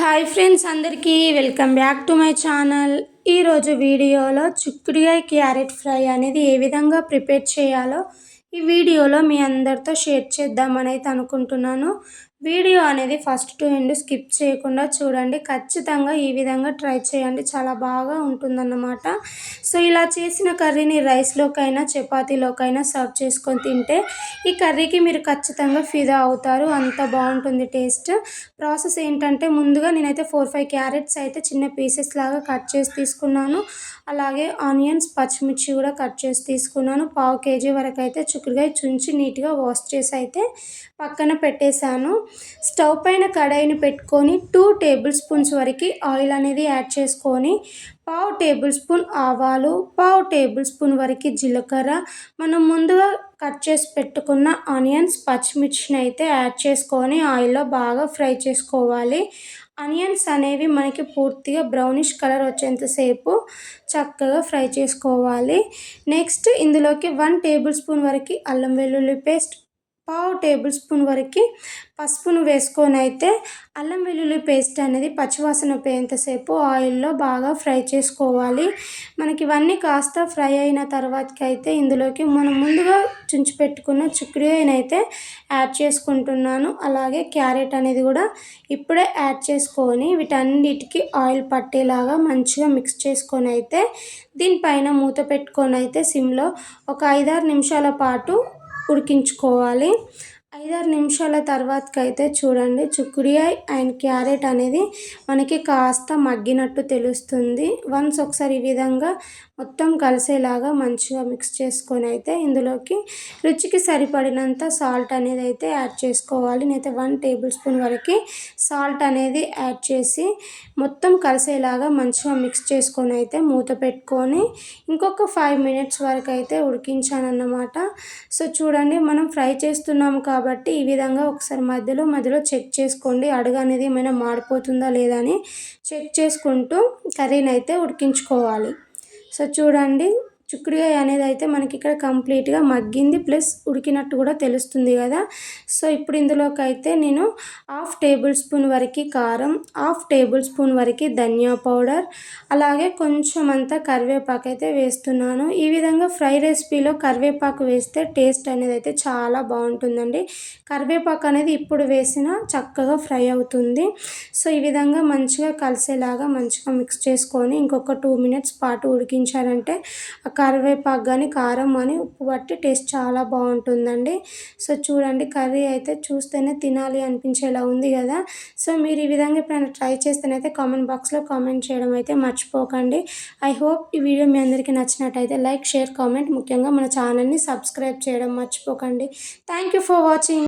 Hi friends అందరికీ welcome back to my channel. ఈరోజు వీడియోలో చిక్కుడుగాయ క్యారెట్ ఫ్రై అనేది ఏ విధంగా ప్రిపేర్ చేయాలో ఈ వీడియోలో మీ అందరితో షేర్ చేద్దామని అయితే అనుకుంటున్నాను. వీడియో అనేది ఫస్ట్ టు ఎండ్ స్కిప్ చేయకుండా చూడండి. ఖచ్చితంగా ఈ విధంగా ట్రై చేయండి. చాలా బాగా ఉంటుందన్నమాట. సో ఇలా చేసిన కర్రీని రైస్లోకైనా చపాతీలోకైనా సర్వ్ చేసుకొని తింటే ఈ కర్రీకి మీరు ఖచ్చితంగా ఫిదా అవుతారు. అంత బాగుంటుంది టేస్ట్. ప్రాసెస్ ఏంటంటే ముందుగా నేనైతే ఫోర్ ఫైవ్ క్యారెట్స్ అయితే చిన్న పీసెస్ లాగా కట్ చేసి తీసుకున్నాను. అలాగే ఆనియన్స్ పచ్చిమిర్చి కూడా కట్ చేసి తీసుకున్నాను. పావు కేజీ వరకు అయితే చుక్కుడుకాయ చుంచి నీట్గా వాష్ చేసి అయితే పక్కన పెట్టేశాను. స్టవ్ పైన కడాయిని పెట్టుకొని టూ టేబుల్ స్పూన్స్ వరకు ఆయిల్ అనేది యాడ్ చేసుకొని పావు టేబుల్ స్పూన్ ఆవాలు పావు టేబుల్ స్పూన్ వరకు జీలకర్ర. మనం ముందుగా కట్ చేసి పెట్టుకున్న ఆనియన్స్ పచ్చిమిర్చిని అయితే యాడ్ చేసుకొని ఆయిల్లో బాగా ఫ్రై చేసుకోవాలి. ఆనియన్స్ అనేవి మనకి పూర్తిగా బ్రౌనిష్ కలర్ వచ్చేంతసేపు చక్కగా ఫ్రై చేసుకోవాలి. నెక్స్ట్ ఇందులోకి వన్ టేబుల్ స్పూన్ వరకు అల్లం వెల్లుల్లి పేస్ట్ పావు టేబుల్ స్పూన్ వరకు పసుపును వేసుకొని అయితే అల్లం వెల్లుల్లి పేస్ట్ అనేది పచ్చివాసన పోయేంతసేపు ఆయిల్లో బాగా ఫ్రై చేసుకోవాలి. మనకి ఇవన్నీ కాస్త ఫ్రై అయిన తర్వాతకి అయితే ఇందులోకి మనం ముందుగా చుంచి పెట్టుకున్న చిక్కుడుకాయని అయితే యాడ్ చేసుకుంటున్నాను. అలాగే క్యారెట్ అనేది కూడా ఇప్పుడే యాడ్ చేసుకొని వీటన్నిటికీ ఆయిల్ పట్టేలాగా మంచిగా మిక్స్ చేసుకొని అయితే దీనిపైన మూత పెట్టుకొని అయితే సిమ్లో ఒక ఐదారు నిమిషాల పాటు ఉడికించుకోవాలి. ఐదారు నిమిషాల తర్వాతకైతే చూడండి. చుక్కుడియాయ్ అండ్ క్యారెట్ అనేది మనకి కాస్త మగ్గినట్టు తెలుస్తుంది. వన్స్ ఒకసారి ఈ విధంగా మొత్తం కలిసేలాగా మంచిగా మిక్స్ చేసుకొని అయితే ఇందులోకి రుచికి సరిపడినంత సాల్ట్ అనేది అయితే యాడ్ చేసుకోవాలి. నేనైతే వన్ టేబుల్ స్పూన్ వరకు సాల్ట్ అనేది యాడ్ చేసి మొత్తం కలిసేలాగా మంచిగా మిక్స్ చేసుకొని అయితే మూత పెట్టుకొని ఇంకొక ఫైవ్ మినిట్స్ వరకు అయితే ఉడికించానన్నమాట. సో చూడండి మనం ఫ్రై చేస్తున్నాము కాబట్టి కాబట్టి ఈ విధంగా ఒకసారి మధ్యలో మధ్యలో చెక్ చేసుకోండి. అడుగు అనేది ఏమైనా మాడిపోతుందా లేదా అని చెక్ చేసుకుంటూ కర్రీని అయితే ఉడికించుకోవాలి. సో చూడండి. చిక్కుడుగాయ అనేది అయితే మనకి ఇక్కడ కంప్లీట్గా మగ్గింది ప్లస్ ఉడికినట్టు కూడా తెలుస్తుంది కదా. సో ఇప్పుడు ఇందులోకి అయితే నేను హాఫ్ టేబుల్ స్పూన్ వరకు కారం హాఫ్ టేబుల్ స్పూన్ వరకు ధనియా పౌడర్ అలాగే కొంచెం అంతా కరివేపాకు అయితే వేస్తున్నాను. ఈ విధంగా ఫ్రై రెసిపీలో కరివేపాకు వేస్తే టేస్ట్ అనేది అయితే చాలా బాగుంటుందండి. కరివేపాకు అనేది ఇప్పుడు వేసినా చక్కగా ఫ్రై అవుతుంది. సో ఈ విధంగా మంచిగా కలిసేలాగా మంచిగా మిక్స్ చేసుకొని ఇంకొక టూ మినిట్స్ పాటు ఉడికించారంటే కరివేపాకు కానీ కారం అని ఉప్పు బట్టి టేస్ట్ చాలా బాగుంటుందండి. సో చూడండి కర్రీ అయితే చూస్తేనే తినాలి అనిపించేలా ఉంది కదా. సో మీరు ఈ విధంగా ఎప్పుడైనా ట్రై చేస్తేనైతే కామెంట్ బాక్స్లో కామెంట్ చేయడం అయితే మర్చిపోకండి. ఐ హోప్ ఈ వీడియో మీ అందరికీ నచ్చినట్టయితే లైక్ షేర్ కామెంట్. ముఖ్యంగా మన ఛానల్ని సబ్స్క్రైబ్ చేయడం మర్చిపోకండి. Thank you for watching.